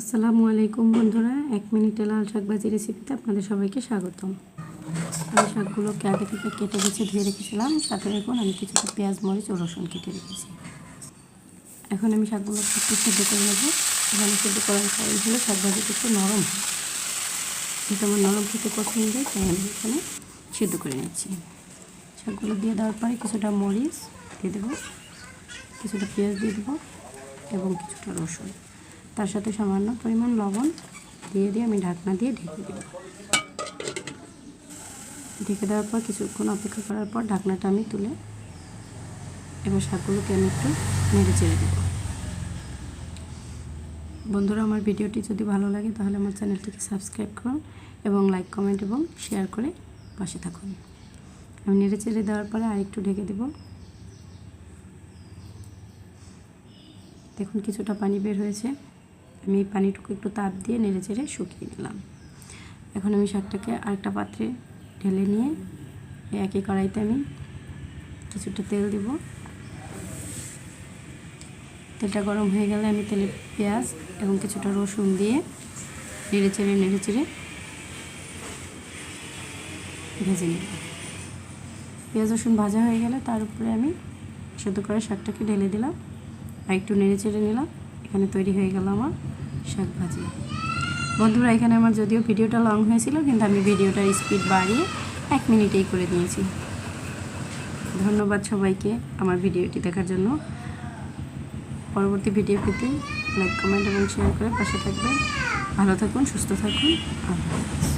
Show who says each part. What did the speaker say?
Speaker 1: আসসালামু আলাইকুম বন্ধুরা, এক মিনিটে লাল শাক ভাজি রেসিপিতে আপনাদের সবাইকে স্বাগতম। আমি শাকগুলোকে আগে থেকে কেটে বেছে ধুয়ে রেখেছিলাম, সাথে দেখুন আমি কিছুটা পেঁয়াজ, মরিচ ও রসুন কেটে রেখেছি। এখন আমি শাকগুলো একটু সেদ্ধ করে নেব। এখানে সেদ্ধ করার কারণ হলো শাক ভাজিটা একটু নরম। যেহেতু আমার নরম খেতে পছন্দ, তাই আমি এখানে সেদ্ধ করে নিচ্ছি। শাকগুলো দিয়ে দেওয়ার পরে কিছুটা মরিচ দিয়ে দেবো, কিছুটা পেঁয়াজ দিয়ে দেবো এবং কিছুটা রসুন। তার সাথে সামান্য পরিমাণ লবণ দিয়ে দিয়ে আমি ঢাকনা দিয়ে ঢেকে দেব ঢেকে দেওয়ার পর কিছুক্ষণ অপেক্ষা করার পর ঢাকনাটা আমি তুলে এবার শাকগুলোকে আমি একটু নেড়ে চেড়ে দেব। বন্ধুরা, আমার ভিডিওটি যদি ভালো লাগে তাহলে আমার চ্যানেলটিকে সাবস্ক্রাইব করুন এবং লাইক, কমেন্ট এবং শেয়ার করে পাশে থাকুন। আমি নেড়ে চেড়ে দেওয়ার পরে আরেকটু ঢেকে দেবো। দেখুন, কিছুটা পানি বের হয়েছে। আমি পানিটুকু একটু তাপ দিয়ে নেড়ে চেড়ে শুকিয়ে নিলাম। এখন আমি শাকটাকে আরেকটা পাত্রে ঢেলে নিয়ে একই কড়াইতে আমি কিছুটা তেল দেব। তেলটা গরম হয়ে গেলে আমি তেলে পেঁয়াজ এবং কিছুটা রসুন দিয়ে নেড়ে চেড়ে নেড়ে চেড়ে ভেজে নেব। পেঁয়াজ, রসুন ভাজা হয়ে গেলে তার উপরে আমি সেদ্ধ করে শাকটাকে ঢেলে দিলাম। আর একটু নেড়ে চেড়ে নিলাম। এখানে তৈরি হয়ে গেল আমার শাক ভাজি। বন্ধুরা, এখানে আমার যদিও ভিডিওটা লং হয়েছিল, কিন্তু আমি ভিডিওটার স্পিড বাড়িয়ে এক মিনিটেই করে দিয়েছি। ধন্যবাদ সবাইকে আমার ভিডিওটি দেখার জন্য। পরবর্তী ভিডিও পেতে লাইক কমেন্ট এবং শেয়ার করে পাশে থাকবেন। ভালো থাকুন, সুস্থ থাকুন। আল্লাহ।